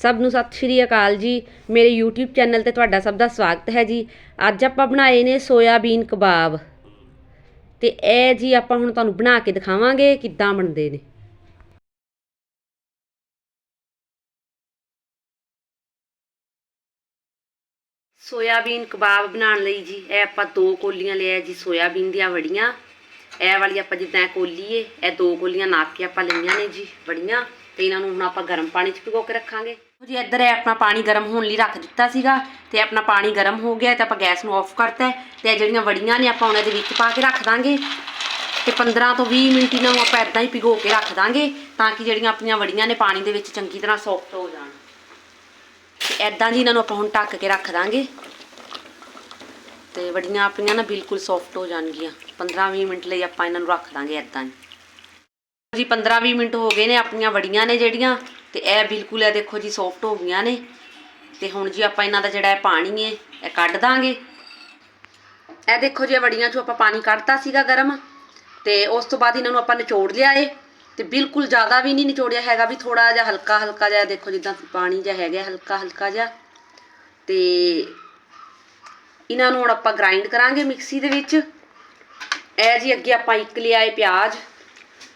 ਸਭ ਨੂੰ ਸਤਿ ਸ਼੍ਰੀ ਅਕਾਲ ਜੀ। ਮੇਰੇ YouTube ਚੈਨਲ ਤੇ ਤੁਹਾਡਾ ਸਭ ਦਾ ਸਵਾਗਤ ਹੈ ਜੀ। ਅੱਜ ਆਪਾਂ ਬਣਾਏ ਨੇ ਸੋਇਆਬੀਨ ਕਬਾਬ। ਤੇ ਇਹ ਜੀ ਆਪਾਂ ਹੁਣ ਤੁਹਾਨੂੰ ਬਣਾ ਕੇ ਦਿਖਾਵਾਂਗੇ ਕਿੱਦਾਂ ਬਣਦੇ ਨੇ। ਸੋਇਆਬੀਨ ਕਬਾਬ ਬਣਾਉਣ ਲਈ ਜੀ, ਇਹ ਆਪਾਂ ਦੋ ਕੋਲੀਆਂ ਲਿਆ ਜੀ, ਸੋਇਆਬੀਨ ਦੀਆਂ ਵੜੀਆਂ। ਇਹ ਵਾਲੀ ਆਪਾਂ ਜਿੱਦਾਂ ਕੋਲੀਏ ਇਹ ਦੋ ਕੋਲੀਆਂ ਨਾਪ ਕੇ ਆਪਾਂ ਲਈਆਂ ਨੇ ਜੀ, ਵੜੀਆਂ। ਤੇ ਇਹਨਾਂ ਨੂੰ ਹੁਣ ਆਪਾਂ ਗਰਮ ਪਾਣੀ 'ਚ ਭਿਗੋ ਕੇ ਰੱਖਾਂਗੇ। ਜੀ, ਇੱਧਰ ਇਹ ਆਪਣਾ ਪਾਣੀ ਗਰਮ ਹੋਣ ਲਈ ਰੱਖ ਦਿੱਤਾ ਸੀਗਾ ਤੇ ਆਪਣਾ ਪਾਣੀ ਗਰਮ ਹੋ ਗਿਆ ਤੇ ਆਪਾਂ ਗੈਸ ਨੂੰ ਆਫ ਕਰਤਾ ਹੈ ਤੇ ਇਹ ਜਿਹੜੀਆਂ ਵੜੀਆਂ ਨੇ ਆਪਾਂ ਉਹਨਾਂ ਦੇ ਵਿੱਚ ਪਾ ਕੇ ਰੱਖ ਦਾਂਗੇ। ਤੇ 15 ਤੋਂ 20 ਮਿੰਟ ਇਹਨਾਂ ਨੂੰ ਆਪਾਂ ਇਦਾਂ ਹੀ ਭਿਗੋ ਕੇ ਰੱਖ ਦਾਂਗੇ ਤਾਂ ਕਿ ਜਿਹੜੀਆਂ ਆਪਣੀਆਂ ਵੜੀਆਂ ਨੇ ਪਾਣੀ ਦੇ ਵਿੱਚ ਚੰਗੀ ਤਰ੍ਹਾਂ ਸੌਫਟ ਹੋ ਜਾਣ। ਤੇ ਐਦਾਂ ਜੀ ਇਹਨਾਂ ਨੂੰ ਆਪਾਂ ਹੁਣ ਢੱਕ ਕੇ ਰੱਖ ਦਾਂਗੇ। ਤੇ ਵੜੀਆਂ ਆਪਣੀਆਂ ਨਾ ਬਿਲਕੁਲ ਸੌਫਟ ਹੋ ਜਾਣਗੀਆਂ। 15-20 ਮਿੰਟ ਲਈ ਆਪਾਂ ਇਹਨਾਂ ਨੂੰ ਰੱਖ ਦਾਂਗੇ ਐਦਾਂ ਜੀ 15-20 ਮਿੰਟ ਹੋ ਗਏ ਨੇ, ਆਪਣੀਆਂ ਵੜੀਆਂ ਨੇ ਜਿਹੜੀਆਂ, ਤੇ ਇਹ ਬਿਲਕੁਲ ਇਹ ਦੇਖੋ ਜੀ ਸੌਫਟ ਹੋ ਗਈਆਂ ਨੇ। ਤੇ ਹੁਣ ਜੀ ਆਪਾਂ ਇਹਨਾਂ ਦਾ ਜਿਹੜਾ ਇਹ ਪਾਣੀ ਹੈ, ਇਹ ਕੱਢ ਦਾਂਗੇ। ਇਹ ਦੇਖੋ ਜੀ, ਇਹ ਵੜੀਆਂ ਚੋਂ ਆਪਾਂ ਪਾਣੀ ਕੱਢਤਾ ਸੀਗਾ ਗਰਮ, ਤੇ ਉਸ ਤੋਂ ਬਾਅਦ ਇਹਨਾਂ ਨੂੰ ਆਪਾਂ ਨਿਚੋੜ ਲਿਆ ਏ। ਤੇ ਬਿਲਕੁਲ ਜ਼ਿਆਦਾ ਵੀ ਨਹੀਂ ਨਿਚੋੜਿਆ ਹੈਗਾ, ਵੀ ਥੋੜਾ ਜਿਹਾ ਹਲਕਾ ਹਲਕਾ ਜਿਹਾ, ਦੇਖੋ ਜਿੱਦਾਂ ਪਾਣੀ ਜਿਹਾ ਹੈਗਾ, ਹਲਕਾ ਹਲਕਾ ਜਿਹਾ। ਤੇ ਇਹਨਾਂ ਨੂੰ ਹੁਣ ਆਪਾਂ ਗ੍ਰਾਈਂਡ ਕਰਾਂਗੇ ਮਿਕਸੀ ਦੇ ਵਿੱਚ। ਇਹ ਜੀ ਅੱਗੇ ਆਪਾਂ ਇੱਕ ਲਿਆ ਏ ਪਿਆਜ਼।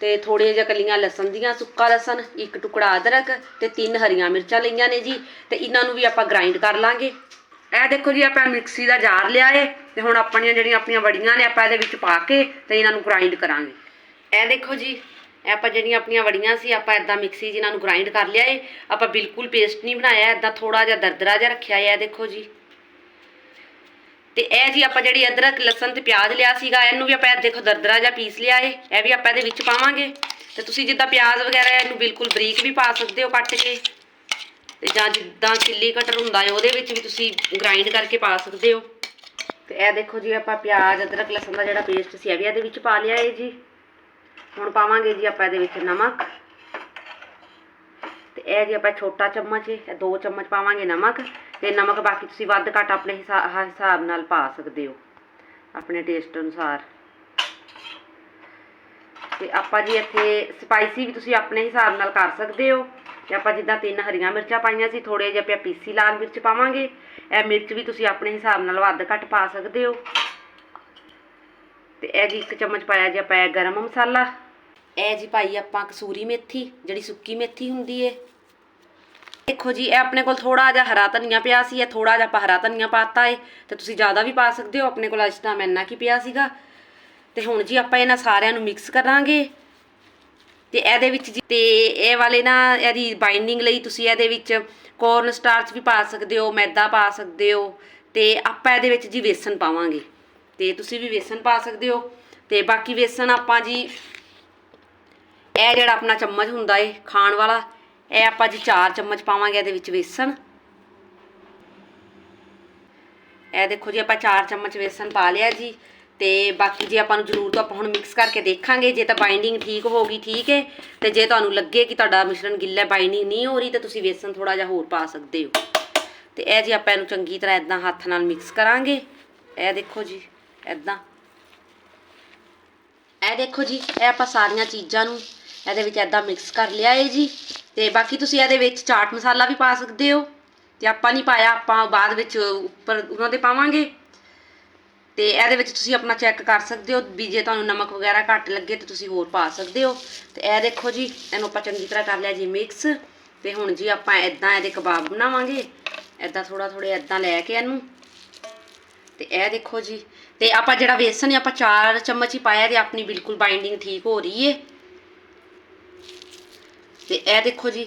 ਤੇ ਥੋੜੇ ਜਿਹਾ ਕਲੀਆਂ ਲਸਣ ਦੀਆਂ ਸੁੱਕਾ ਲਸਣ, ਇੱਕ ਟੁਕੜਾ ਅਦਰਕ ਤੇ ਤਿੰਨ ਹਰੀਆਂ ਮਿਰਚਾਂ ਲਈਆਂ ਨੇ ਜੀ। ਤੇ ਇਹਨਾਂ ਨੂੰ ਵੀ ਆਪਾਂ ਗ੍ਰਾਈਂਡ ਕਰ ਲਾਂਗੇ। ਇਹ ਦੇਖੋ ਜੀ, ਆਪਾਂ ਮਿਕਸੀ ਦਾ ਜਾਰ ਲਿਆ ਏ ਤੇ ਹੁਣ ਆਪਣੀਆਂ ਜਿਹੜੀਆਂ ਆਪਣੀਆਂ ਵੜੀਆਂ ਨੇ, ਆਪਾਂ ਇਹਦੇ ਵਿੱਚ ਪਾ ਕੇ ਤੇ ਇਹਨਾਂ ਨੂੰ ਗ੍ਰਾਈਂਡ ਕਰਾਂਗੇ। ਇਹ ਦੇਖੋ ਜੀ, ਇਹ ਆਪਾਂ ਜਿਹੜੀਆਂ ਆਪਣੀਆਂ ਵੜੀਆਂ ਸੀ, ਆਪਾਂ ਇਦਾਂ ਮਿਕਸੀ 'ਚ ਨੂੰ ਗ੍ਰਾਈਂਡ ਕਰ ਲਿਆ ਏ। ਆਪਾਂ ਬਿਲਕੁਲ ਪੇਸਟ ਨਹੀਂ ਬਣਾਇਆ ਇਦਾਂ ਥੋੜਾ ਜਿਹਾ ਦਰਦਰਾ ਜਿਹਾ ਰੱਖਿਆ ਏ, ਇਹ ਦੇਖੋ ਜੀ। ਤੇ ਇਹ ਜੀ ਆਪਾਂ ਜਿਹੜੀ ਅਦਰਕ, ਲਸਣ ਤੇ ਪਿਆਜ਼ ਲਿਆ ਸੀਗਾ, ਇਹਨੂੰ ਵੀ ਆਪਾਂ ਦੇਖੋ ਦਰਦਰਾ ਜਿਹਾ ਪੀਸ ਲਿਆ ਏ ਇਹ ਵੀ ਆਪਾਂ ਇਹਦੇ ਵਿੱਚ ਪਾਵਾਂਗੇ। ਤੇ ਤੁਸੀਂ ਜਿੱਦਾਂ ਪਿਆਜ਼ ਵਗੈਰਾ ਇਹਨੂੰ ਬਿਲਕੁਲ ਬਰੀਕ ਵੀ ਪਾ ਸਕਦੇ ਹੋ ਕੱਟ ਕੇ। ਤੇ ਜਾਂ ਜਿੱਦਾਂ ਚਿੱਲੀ ਕਟਰ ਹੁੰਦਾ ਹੈ, ਉਹਦੇ ਵਿੱਚ ਵੀ ਤੁਸੀਂ ਗ੍ਰਾਈਂਡ ਕਰਕੇ ਪਾ ਸਕਦੇ ਹੋ। ਤੇ ਇਹ ਦੇਖੋ ਜੀ ਆਪਾਂ ਪਿਆਜ਼, ਅਦਰਕ, ਲਸਣ ਦਾ ਜਿਹੜਾ ਪੇਸਟ ਸੀ, ਇਹ ਵੀ ਇਹਦੇ ਵਿੱਚ ਪਾ ਲਿਆ ਏ ਜੀ। ਹੁਣ ਪਾਵਾਂਗੇ ਜੀ ਆਪਾਂ ਇਹਦੇ ਵਿੱਚ ਨਮਕ। ਤੇ ਇਹ ਜੀ ਆਪਾਂ ਛੋਟਾ ਚਮਚ, ਇਹ ਦੋ ਚਮਚ ਪਾਵਾਂਗੇ ਨਮਕ। ਤੇ ਨਮਕ ਬਾਕੀ ਤੁਸੀਂ ਵੱਧ ਘੱਟ ਆਪਣੇ ਹਿਸਾ- ਹਿਸਾਬ ਨਾਲ ਪਾ ਸਕਦੇ ਹੋ, ਆਪਣੇ ਟੇਸਟ ਅਨੁਸਾਰ। ਤੇ ਆਪਾਂ ਜੀ ਇੱਥੇ ਸਪਾਈਸੀ ਵੀ ਤੁਸੀਂ ਆਪਣੇ ਹਿਸਾਬ ਨਾਲ ਕਰ ਸਕਦੇ ਹੋ, ਤੇ ਆਪਾਂ ਜਿੱਦਾਂ ਤਿੰਨ ਹਰੀਆਂ ਮਿਰਚਾਂ ਪਾਈਆਂ ਸੀ ਥੋੜੇ ਜਿਹੇ ਆਪਾਂ ਪੀਸੀ ਲਾਲ ਮਿਰਚ ਪਾਵਾਂਗੇ, ਇਹ ਮਿਰਚ ਵੀ ਤੁਸੀਂ ਆਪਣੇ ਹਿਸਾਬ ਨਾਲ ਵੱਧ ਘੱਟ ਪਾ ਸਕਦੇ ਹੋ। ਤੇ ਇਹ ਜੀ ਇੱਕ ਚਮਚ ਪਾਇਆ ਜੀ ਆਪਾਂ ਇਹ ਗਰਮ ਮਸਾਲਾ। ਇਹ ਜੀ ਪਾਈ ਆਪਾਂ ਕਸੂਰੀ ਮੇਥੀ, ਜਿਹੜੀ ਸੁੱਕੀ ਮੇਥੀ ਹੁੰਦੀ ਏ। ਦੇਖੋ ਜੀ, ਇਹ ਆਪਣੇ ਕੋਲ ਥੋੜਾ ਜਿਹਾ ਹਰਾ ਧਨੀਆ ਪਿਆ ਸੀ, ਇਹ ਥੋੜਾ ਜਿਹਾ ਆਪਾਂ ਹਰਾ ਧਨੀਆ ਪਾਤਾ ਏ, ਤੇ ਤੁਸੀਂ ਜ਼ਿਆਦਾ ਵੀ ਪਾ ਸਕਦੇ ਹੋ, ਆਪਣੇ ਕੋਲ ਅੱਜ ਤਾਂ ਮੈਂ ਇੰਨਾ ਕੀ ਪਿਆ ਸੀਗਾ। ਤੇ ਹੁਣ ਜੀ ਆਪਾਂ ਇਹਨਾਂ ਸਾਰਿਆਂ ਨੂੰ ਮਿਕਸ ਕਰਾਂਗੇ। ਤੇ ਇਹਦੇ ਵਿੱਚ ਜੀ, ਤੇ ਇਹ ਵਾਲੇ ਨਾ, ਇਹਦੀ ਬਾਈਂਡਿੰਗ ਲਈ ਤੁਸੀਂ ਇਹਦੇ ਵਿੱਚ ਕੋਰਨ ਸਟਾਰਚ ਵੀ ਪਾ ਸਕਦੇ ਹੋ, ਮੈਦਾ ਪਾ ਸਕਦੇ ਹੋ, ਤੇ ਆਪਾਂ ਇਹਦੇ ਵਿੱਚ ਜੀ ਵੇਸਣ ਪਾਵਾਂਗੇ। ਤੇ ਤੁਸੀਂ ਵੀ ਵੇਸਣ ਪਾ ਸਕਦੇ ਹੋ। ਤੇ ਬਾਕੀ ਵੇਸਣ ਆਪਾਂ ਜੀ, ਇਹ ਜਿਹੜਾ ਆਪਣਾ ਚਮਚ ਹੁੰਦਾ ਏ, ਖਾਣ ਵਾਲਾ ਇਹ ਆਪਾਂ ਜੀ 4 ਚਮਚ ਪਾਵਾਂਗੇ ਇਹਦੇ ਵਿੱਚ ਵੇਸਣ। ਇਹ ਦੇਖੋ ਜੀ, ਆਪਾਂ 4 ਚਮਚ ਵੇਸਣ ਪਾ ਲਿਆ ਜੀ। ਤੇ ਬਾਕੀ ਜੇ ਆਪਾਂ ਨੂੰ ਜ਼ਰੂਰ ਜ਼ਰੂਰਤ ਆਪਾਂ ਹੁਣ ਮਿਕਸ ਕਰਕੇ ਦੇਖਾਂਗੇ। ਜੇ ਤਾਂ ਬਾਈਂਡਿੰਗ ਠੀਕ ਹੋ ਗਈ, ਠੀਕ ਹੈ। ਤੇ ਜੇ ਤੁਹਾਨੂੰ ਲੱਗੇ ਕਿ ਤੁਹਾਡਾ ਮਿਸ਼ਰਣ ਗਿੱਲਾ ਬਾਈਂਡਿੰਗ ਨਹੀਂ ਹੋ ਰਹੀ, ਤਾਂ ਤੁਸੀਂ ਵੇਸਣ ਥੋੜਾ ਜਿਹਾ ਹੋਰ ਪਾ ਸਕਦੇ ਹੋ। ਤੇ ਇਹ ਜੀ ਆਪਾਂ ਇਹਨੂੰ ਚੰਗੀ ਤਰ੍ਹਾਂ ਇਦਾਂ ਹੱਥ ਨਾਲ ਮਿਕਸ ਕਰਾਂਗੇ। ਇਹ ਦੇਖੋ ਜੀ ਇਦਾਂ ਇਹ ਦੇਖੋ ਜੀ, ਇਹ ਆਪਾਂ ਸਾਰੀਆਂ ਚੀਜ਼ਾਂ ਨੂੰ ਇਹਦੇ ਵਿੱਚ ਐਦਾਂ ਮਿਕਸ ਕਰ ਲਿਆ ਏ ਜੀ। ਤੇ ਬਾਕੀ ਤੁਸੀਂ ਇਹਦੇ ਵਿੱਚ ਚਾਟ ਮਸਾਲਾ ਵੀ ਪਾ ਸਕਦੇ ਹੋ। ਤੇ ਆਪਾਂ ਨਹੀਂ ਪਾਇਆ, ਆਪਾਂ ਬਾਅਦ ਵਿੱਚ ਉੱਪਰ ਉਹਨਾਂ ਦੇ ਪਾਵਾਂਗੇ। ਤੇ ਇਹਦੇ ਵਿੱਚ ਤੁਸੀਂ ਆਪਣਾ ਚੈੱਕ ਕਰ ਸਕਦੇ ਹੋ ਵੀ ਜੇ ਤੁਹਾਨੂੰ ਨਮਕ ਵਗੈਰਾ ਘੱਟ ਲੱਗੇ ਤਾਂ ਤੁਸੀਂ ਹੋਰ ਪਾ ਸਕਦੇ ਹੋ। ਤੇ ਇਹ ਦੇਖੋ ਜੀ, ਇਹਨੂੰ ਆਪਾਂ ਚੰਗੀ ਤਰ੍ਹਾਂ ਕਰ ਲਿਆ ਜੀ ਮਿਕਸ ਤੇ ਹੁਣ ਜੀ ਆਪਾਂ ਐਦਾਂ ਇਹਦੇ ਕਬਾਬ ਬਣਾਵਾਂਗੇ। ਐਦਾਂ ਥੋੜਾ ਥੋੜੇ ਐਦਾਂ ਲੈ ਕੇ ਇਹਨੂੰ। ਤੇ ਇਹ ਦੇਖੋ ਜੀ, ਤੇ ਆਪਾਂ ਜਿਹੜਾ ਵੇਸਣ ਹੈ ਆਪਾਂ 4 ਚਮਚ ਹੀ ਪਾਇਆ ਤੇ ਆਪਣੀ ਬਿਲਕੁਲ ਬਾਈਂਡਿੰਗ ਠੀਕ ਹੋ ਰਹੀ ਏ। ਤੇ ਇਹ ਦੇਖੋ ਜੀ,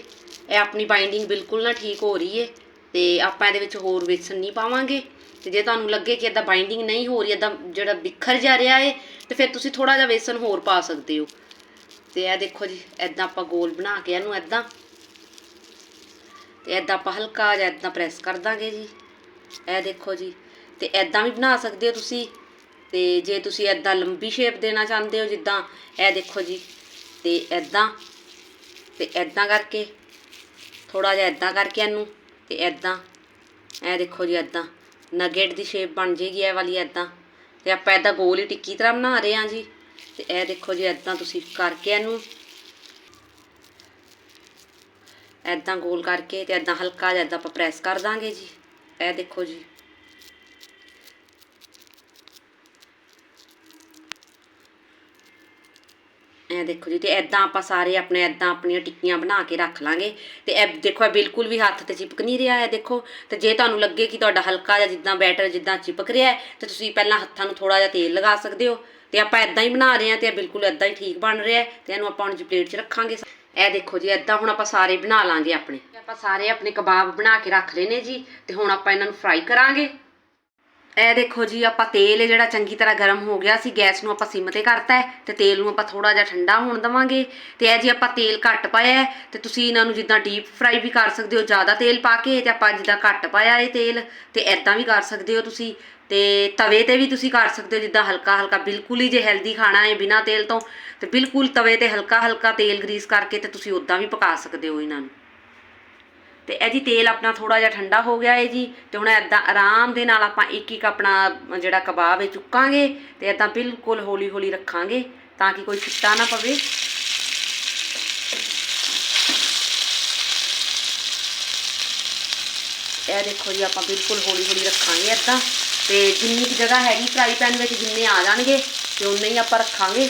ਇਹ ਆਪਣੀ ਬਾਈਂਡਿੰਗ ਬਿਲਕੁਲ ਨਾ ਠੀਕ ਹੋ ਰਹੀ ਏ ਤੇ ਆਪਾਂ ਇਹਦੇ ਵਿੱਚ ਹੋਰ ਵੇਸਣ ਨਹੀਂ ਪਾਵਾਂਗੇ। ਤੇ ਜੇ ਤੁਹਾਨੂੰ ਲੱਗੇ ਕਿ ਇਦਾਂ ਬਾਈਂਡਿੰਗ ਨਹੀਂ ਹੋ ਰਹੀ ਇਦਾਂ ਜਿਹੜਾ ਬਿਖਰ ਜਾ ਰਿਹਾ ਏ, ਤੇ ਫਿਰ ਤੁਸੀਂ ਥੋੜਾ ਜਿਹਾ ਵੇਸਣ ਹੋਰ ਪਾ ਸਕਦੇ ਹੋ। ਤੇ ਇਹ ਦੇਖੋ ਜੀ ਇਦਾਂ ਆਪਾਂ ਗੋਲ ਬਣਾ ਕੇ ਇਹਨੂੰ ਇਦਾਂ ਤੇ ਇਦਾਂ ਆਪਾਂ ਹਲਕਾ ਜਿਹਾ ਇਦਾਂ ਪ੍ਰੈਸ ਕਰ ਦਾਂਗੇ ਜੀ। ਇਹ ਦੇਖੋ ਜੀ, ਤੇ ਇਦਾਂ ਵੀ ਬਣਾ ਸਕਦੇ ਹੋ ਤੁਸੀਂ। ਤੇ ਜੇ ਤੁਸੀਂ ਇਦਾਂ ਲੰਬੀ ਸ਼ੇਪ ਦੇਣਾ ਚਾਹੁੰਦੇ ਹੋ, ਜਿੱਦਾਂ ਇਹ ਦੇਖੋ ਜੀ, ਤੇ ਇਦਾਂ ਤੇ ਇਦਾਂ ਕਰਕੇ ਥੋੜਾ ਜਿਹਾ ਇਦਾਂ ਕਰਕੇ ਇਹਨੂੰ, ਤੇ ਇਦਾਂ ਇਹ ਦੇਖੋ ਜੀ ਇਦਾਂ ਨਗੇਟ ਦੀ ਸ਼ੇਪ ਬਣ ਜੇਗੀ ਇਹ ਵਾਲੀ ਇਦਾਂ ਤੇ ਆਪਾਂ ਇਦਾਂ ਗੋਲ ਹੀ ਟਿੱਕੀ ਤਰ੍ਹਾਂ ਬਣਾ ਰਹੇ ਹਾਂ ਜੀ, ਤੇ ਇਹ ਦੇਖੋ ਜੀ ਇਦਾਂ ਤੁਸੀਂ ਕਰਕੇ ਇਹਨੂੰ ਐਦਾਂ ਗੋਲ ਕਰਕੇ ਤੇ ਐਦਾਂ ਹਲਕਾ ਜਿਹਾ ਐਦਾਂ ਆਪਾਂ ਪ੍ਰੈਸ ਕਰ ਦਾਂਗੇ ਜੀ, ਇਹ ਦੇਖੋ ਜੀ। ਇਹ ਦੇਖੋ ਜੀ, ਤੇ ਐਦਾਂ ਆਪਾਂ ਸਾਰੇ ਆਪਣੇ ਐਦਾਂ ਆਪਣੀਆਂ ਟਿੱਕੀਆਂ ਬਣਾ ਕੇ ਰੱਖ ਲਾਂਗੇ। ਤੇ ਇਹ ਦੇਖੋ, ਇਹ ਬਿਲਕੁਲ ਵੀ ਹੱਥ ਤੇ ਚਿਪਕ ਨਹੀਂ ਰਿਹਾ ਹੈ, ਦੇਖੋ। ਤੇ ਜੇ ਤੁਹਾਨੂੰ ਲੱਗੇ ਕਿ ਤੁਹਾਡਾ ਹਲਕਾ ਜਿਹਾ ਜਿੱਦਾਂ ਬੈਟਰ ਜਿੱਦਾਂ ਚਿਪਕ ਰਿਹਾ ਹੈ, ਤੇ ਤੁਸੀਂ ਪਹਿਲਾਂ ਹੱਥਾਂ ਨੂੰ ਥੋੜਾ ਜਿਹਾ ਤੇਲ ਲਗਾ ਸਕਦੇ ਹੋ। ਤੇ ਆਪਾਂ ਐਦਾਂ ਹੀ ਬਣਾ ਰਹੇ ਹਾਂ ਤੇ ਇਹ ਬਿਲਕੁਲ ਐਦਾਂ ਹੀ ਠੀਕ ਬਣ ਰਿਹਾ ਹੈ ਤੇ ਇਹਨੂੰ ਆਪਾਂ ਹੁਣ ਜੀ ਪਲੇਟ 'ਚ ਰੱਖਾਂਗੇ। ਇਹ ਦੇਖੋ ਜੀ ਐਦਾਂ ਹੁਣ ਆਪਾਂ ਸਾਰੇ ਬਣਾ ਲਾਂਗੇ ਆਪਣੇ। ਆਪਾਂ ਸਾਰੇ ਆਪਣੇ ਕਬਾਬ ਬਣਾ ਕੇ ਰੱਖ ਲਏ ਨੇ ਜੀ, ਤੇ ਹੁਣ ਆਪਾਂ ਇਹਨਾਂ ਨੂੰ ਫਰਾਈ ਕਰਾਂਗੇ। ਇਹ ਦੇਖੋ ਜੀ, ਆਪਾਂ ਤੇਲ ਜਿਹੜਾ ਚੰਗੀ ਤਰ੍ਹਾਂ ਗਰਮ ਹੋ ਗਿਆ ਸੀ, ਗੈਸ ਨੂੰ ਆਪਾਂ ਸਿਮ ਤੇ ਕਰਤਾ ਹੈ ਤੇ ਤੇਲ ਨੂੰ ਆਪਾਂ ਥੋੜਾ ਜਿਹਾ ਠੰਡਾ ਹੋਣ ਦਵਾਂਗੇ। ਤੇ ਇਹ ਜੀ ਆਪਾਂ ਤੇਲ ਘੱਟ ਪਾਇਆ ਹੈ ਤੇ ਤੁਸੀਂ ਇਹਨਾਂ ਨੂੰ ਜਿੱਦਾਂ ਡੀਪ ਫਰਾਈ ਵੀ ਕਰ ਸਕਦੇ ਹੋ, ਜ਼ਿਆਦਾ ਤੇਲ ਪਾ ਕੇ ਤੇ ਆਪਾਂ ਜਿੱਦਾਂ ਘੱਟ ਪਾਇਆ ਇਹ ਤੇਲ ਤੇ ਐਦਾਂ ਵੀ ਕਰ ਸਕਦੇ ਹੋ ਤੁਸੀਂ। ਤੇ ਤਵੇ ਤੇ ਵੀ ਤੁਸੀਂ ਕਰ ਸਕਦੇ ਹੋ, ਜਿੱਦਾਂ ਹਲਕਾ ਹਲਕਾ ਬਿਲਕੁਲ ਹੀ ਜੇ ਹੈਲਦੀ ਖਾਣਾ ਹੈ ਬਿਨਾ ਤੇਲ ਤੋਂ, ਤੇ ਬਿਲਕੁਲ ਤਵੇ ਤੇ ਹਲਕਾ ਹਲਕਾ ਤੇਲ ਗਰੀਸ ਕਰਕੇ ਤੇ ਤੁਸੀਂ ਉਦਾਂ ਵੀ ਪਕਾ ਸਕਦੇ ਹੋ ਇਹਨਾਂ ਨੂੰ। ਤੇ ਇਹ ਜੀ ਤੇਲ ਆਪਣਾ ਥੋੜਾ ਜਿਹਾ ਠੰਡਾ ਹੋ ਗਿਆ ਹੈ ਜੀ, ਤੇ ਹੁਣ ਐਦਾਂ ਆਰਾਮ ਦੇ ਨਾਲ ਆਪਾਂ ਇੱਕ ਇੱਕ ਆਪਣਾ ਜਿਹੜਾ ਕਬਾਬ ਹੈ ਚੁੱਕਾਂਗੇ ਤੇ ਐਦਾਂ ਬਿਲਕੁਲ ਹੌਲੀ ਹੌਲੀ ਰੱਖਾਂਗੇ ਤਾਂ ਕਿ ਕੋਈ ਛਿੱਟਾ ਨਾ ਪਵੇ। ਇਹ ਦੇਖੋ ਜੀ ਆਪਾਂ ਬਿਲਕੁਲ ਹੌਲੀ ਹੌਲੀ ਰੱਖਾਂਗੇ ਐਦਾਂ ਤੇ ਜਿੰਨੀ ਕੁ ਜਗ੍ਹਾ ਹੈਗੀ ਫਰਾਈ ਪੈਨ ਵਿੱਚ ਜਿੰਨੇ ਆ ਜਾਣਗੇ ਤੇ ਉਨੇ ਹੀ ਆਪਾਂ ਰੱਖਾਂਗੇ।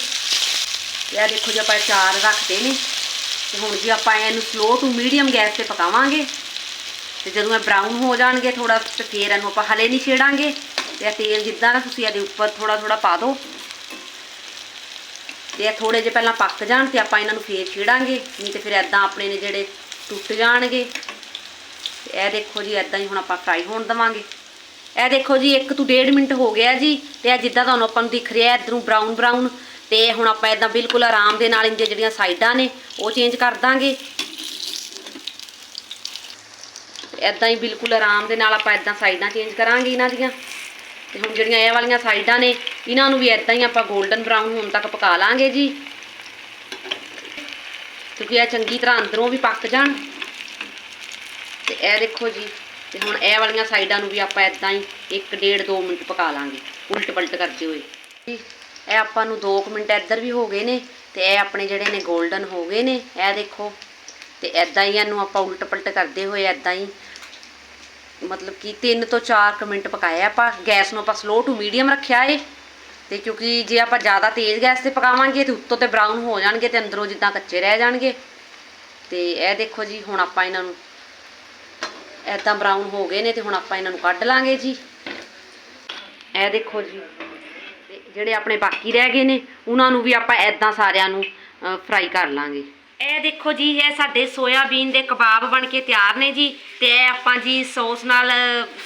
ਤੇ ਇਹ ਦੇਖੋ ਜੀ ਆਪਾਂ ਇਹ ਚਾਰ ਰੱਖਦੇ ਨੇ। ਤੇ ਹੁਣ ਜੀ ਆਪਾਂ ਇਹਨੂੰ ਸਲੋ ਟੂ ਮੀਡੀਅਮ ਗੈਸ ਤੇ ਪਕਾਵਾਂਗੇ, ਤੇ ਜਦੋਂ ਇਹ ਬਰਾਊਨ ਹੋ ਜਾਣਗੇ ਥੋੜਾ ਤੇ ਫੇਰ ਇਹਨੂੰ ਆਪਾਂ ਹਲੇ ਨਹੀਂ ਛੇੜਾਂਗੇ। ਤੇ ਤੇਲ ਜਿੱਦਾਂ ਨਾ ਤੁਸੀਂ ਇਹਦੇ ਉੱਪਰ ਥੋੜਾ ਥੋੜਾ ਪਾ ਦਿਓ ਤੇ ਇਹ ਥੋੜੇ ਜਿਹੇ ਪਹਿਲਾਂ ਪੱਕ ਜਾਣ ਤੇ ਆਪਾਂ ਇਹਨਾਂ ਨੂੰ ਫੇਰ ਛੇੜਾਂਗੇ। ਨਹੀਂ ਤੇ ਫਿਰ ਐਦਾਂ ਆਪਣੇ ਨੇ ਜਿਹੜੇ ਟੁੱਟ ਜਾਣਗੇ। ਤੇ ਇਹ ਦੇਖੋ ਜੀ ਐਦਾਂ ਹੀ ਹੁਣ ਆਪਾਂ ਫਰਾਈ ਹੋਣ ਦਵਾਂਗੇ। ਇਹ ਦੇਖੋ ਜੀ 1 ਤੋਂ 1.5 ਮਿੰਟ ਹੋ ਗਿਆ ਜੀ। ਤੇ ਇਹ ਜਿੱਦਾਂ ਤੁਹਾਨੂੰ ਆਪਾਂ ਨੂੰ ਦਿਖ ਰਿਹਾ, ਇਧਰੋਂ ਬਰਾਊਨ ਬਰਾਊਨ ਤੇ ਹੁਣ ਆਪਾਂ ਇਦਾਂ ਬਿਲਕੁਲ ਆਰਾਮ ਦੇ ਨਾਲ ਇਹਦੀਆਂ ਜਿਹੜੀਆਂ ਸਾਈਡਾਂ ਨੇ, ਉਹ ਚੇਂਜ ਕਰ ਦਾਂਗੇ। ਇਦਾਂ ਹੀ ਬਿਲਕੁਲ ਆਰਾਮ ਦੇ ਨਾਲ ਆਪਾਂ ਇਦਾਂ ਸਾਈਡਾਂ ਚੇਂਜ ਕਰਾਂਗੇ ਇਹਨਾਂ ਦੀਆਂ। ਤੇ ਹੁਣ ਜਿਹੜੀਆਂ ਇਹ ਵਾਲੀਆਂ ਸਾਈਡਾਂ ਨੇ, ਇਹਨਾਂ ਨੂੰ ਵੀ ਇਦਾਂ ਹੀ ਆਪਾਂ 골ਡਨ ਬਰਾਊਨ ਹੋਣ ਤੱਕ ਪਕਾ ਲਾਂਗੇ ਜੀ। ਕਿਉਂਕਿ ਇਹ ਚੰਗੀ ਤਰ੍ਹਾਂ ਅੰਦਰੋਂ ਵੀ ਪੱਕ ਜਾਣ। ਤੇ ਇਹ ਦੇਖੋ ਜੀ, ਤੇ ਹੁਣ ਇਹ ਵਾਲੀਆਂ ਸਾਈਡਾਂ ਨੂੰ ਵੀ ਆਪਾਂ ਇਦਾਂ ਹੀ 1 1.5 2 ਮਿੰਟ ਪਕਾ ਲਾਂਗੇ ਉਲਟ ਪਲਟ ਕਰਦੇ ਹੋਏ। ਇਹ ਆਪਾਂ ਨੂੰ 2 ਮਿੰਟ ਇੱਧਰ ਵੀ ਹੋ ਗਏ ਨੇ ਤੇ ਇਹ ਆਪਣੇ ਜਿਹੜੇ ਨੇ 골ਡਨ ਹੋ ਗਏ ਨੇ, ਇਹ ਦੇਖੋ। ਤੇ ਐਦਾਂ ਹੀ ਇਹਨੂੰ ਆਪਾਂ ਉਲਟ ਪਲਟ ਕਰਦੇ ਹੋਏ ਐਦਾਂ ਹੀ, ਮਤਲਬ ਕਿ 3 ਤੋਂ 4 ਮਿੰਟ ਪਕਾਇਆ ਆਪਾਂ। ਗੈਸ ਨੂੰ ਆਪਾਂ ਸਲੋ ਟੂ ਮੀਡੀਅਮ ਰੱਖਿਆ ਏ। ਤੇ ਕਿਉਂਕਿ ਜੇ ਆਪਾਂ ਜ਼ਿਆਦਾ ਤੇਜ਼ ਗੈਸ ਤੇ ਪਕਾਵਾਂਗੇ ਤੇ ਉੱਤੋਂ ਤੇ ਬਰਾਊਨ ਹੋ ਜਾਣਗੇ ਤੇ ਅੰਦਰੋਂ ਜਿੱਦਾਂ ਕੱਚੇ ਰਹਿ ਜਾਣਗੇ। ਤੇ ਇਹ ਦੇਖੋ ਜੀ, ਹੁਣ ਆਪਾਂ ਇਹਨਾਂ ਨੂੰ ਐਦਾਂ ਬਰਾਊਨ ਹੋ ਗਏ ਨੇ ਤੇ ਹੁਣ ਆਪਾਂ ਇਹਨਾਂ ਨੂੰ ਕੱਢ ਲਾਂਗੇ ਜੀ। ਇਹ ਦੇਖੋ ਜੀ। ਜਿਹੜੇ ਆਪਣੇ ਬਾਕੀ ਰਹਿ ਗਏ ਨੇ, ਉਹਨਾਂ ਨੂੰ ਵੀ ਆਪਾਂ ਐਦਾਂ ਸਾਰਿਆਂ ਨੂੰ ਫਰਾਈ ਕਰ ਲਾਂਗੇ। ਇਹ ਦੇਖੋ ਜੀ, ਇਹ ਸਾਡੇ ਸੋਇਆਬੀਨ ਦੇ ਕਬਾਬ ਬਣ ਕੇ ਤਿਆਰ ਨੇ ਜੀ, ਤੇ ਇਹ ਆਪਾਂ ਜੀ ਸੌਸ ਨਾਲ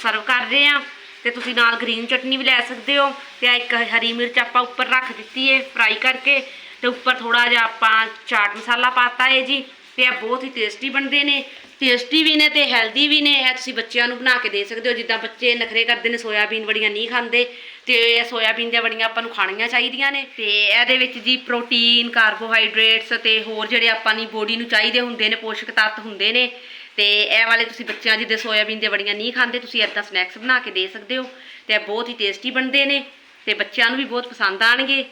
ਸਰਵ ਕਰ ਰਹੇ ਆ ਤੇ ਤੁਸੀਂ ਨਾਲ ਗ੍ਰੀਨ ਚਟਨੀ ਵੀ ਲੈ ਸਕਦੇ ਹੋ, ਤੇ ਇਹ ਇੱਕ ਹਰੀ ਮਿਰਚ ਆਪਾਂ ਉੱਪਰ ਰੱਖ ਦਿੱਤੀ ਏ ਫਰਾਈ ਕਰਕੇ। ਤੇ ਉੱਪਰ ਥੋੜਾ ਜਿਹਾ ਆਪਾਂ ਚਾਟ ਮਸਾਲਾ ਪਾਤਾ ਏ ਜੀ, ਤੇ ਇਹ ਬਹੁਤ ਹੀ ਟੇਸਟੀ ਬਣਦੇ ਨੇ। ਟੇਸਟੀ ਵੀ ਨੇ ਤੇ ਹੈਲਦੀ ਵੀ ਨੇ, ਇਹ ਤੁਸੀਂ ਬੱਚਿਆਂ ਨੂੰ ਬਣਾ ਕੇ ਦੇ ਸਕਦੇ ਹੋ। ਜਿੱਦਾਂ ਬੱਚੇ ਨਖਰੇ ਕਰਦੇ ਨੇ ਸੋਇਆਬੀਨ ਵੜੀਆਂ ਨਹੀਂ ਖਾਂਦੇ, ਤੇ ਇਹ ਸੋਇਆਬੀਨ ਦੀਆਂ ਵੜੀਆਂ ਆਪਾਂ ਨੂੰ ਖਾਣੀਆਂ ਚਾਹੀਦੀਆਂ ਨੇ। ਤੇ ਇਹਦੇ ਵਿੱਚ ਜੀ ਪ੍ਰੋਟੀਨ ਕਾਰਬੋਹਾਈਡਰੇਟਸ ਤੇ ਹੋਰ ਜਿਹੜੇ ਆਪਾਂ ਦੀ ਬੋਡੀ ਨੂੰ ਚਾਹੀਦੇ ਹੁੰਦੇ ਨੇ, ਪੋਸ਼ਕ ਤੱਤ ਹੁੰਦੇ ਨੇ। ਤੇ ਇਹ ਵਾਲੇ ਤੁਸੀਂ ਬੱਚਿਆਂ ਜਿਹਦੇ ਸੋਇਆਬੀਨ ਦੀਆਂ ਵੜੀਆਂ ਨਹੀਂ ਖਾਂਦੇ, ਤੁਸੀਂ ਇਦਾਂ ਸਨੈਕਸ ਬਣਾ ਕੇ ਦੇ ਸਕਦੇ ਹੋ। ਤੇ ਇਹ ਬਹੁਤ ਹੀ ਟੇਸਟੀ ਬਣਦੇ ਨੇ ਤੇ ਬੱਚਿਆਂ ਨੂੰ ਵੀ ਬਹੁਤ ਪਸੰਦ ਆਣਗੇ।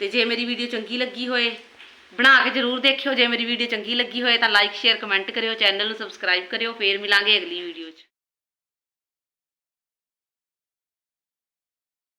ਤੇ ਜੇ ਮੇਰੀ ਵੀਡੀਓ ਚੰਗੀ ਲੱਗੀ ਹੋਏ ਬਣਾ ਕੇ ਜਰੂਰ ਦੇਖਿਓ। ਜੇ ਮੇਰੀ ਵੀਡੀਓ ਚੰਗੀ ਲੱਗੀ ਹੋਏ ਤਾਂ ਲਾਈਕ ਸ਼ੇਅਰ ਕਮੈਂਟ ਕਰਿਓ। ਚੈਨਲ ਨੂੰ ਸਬਸਕ੍ਰਾਈਬ ਕਰਿਓ। ਫੇਰ ਮਿਲਾਂਗੇ ਅਗਲੀ ਵੀਡੀਓ 'ਚ।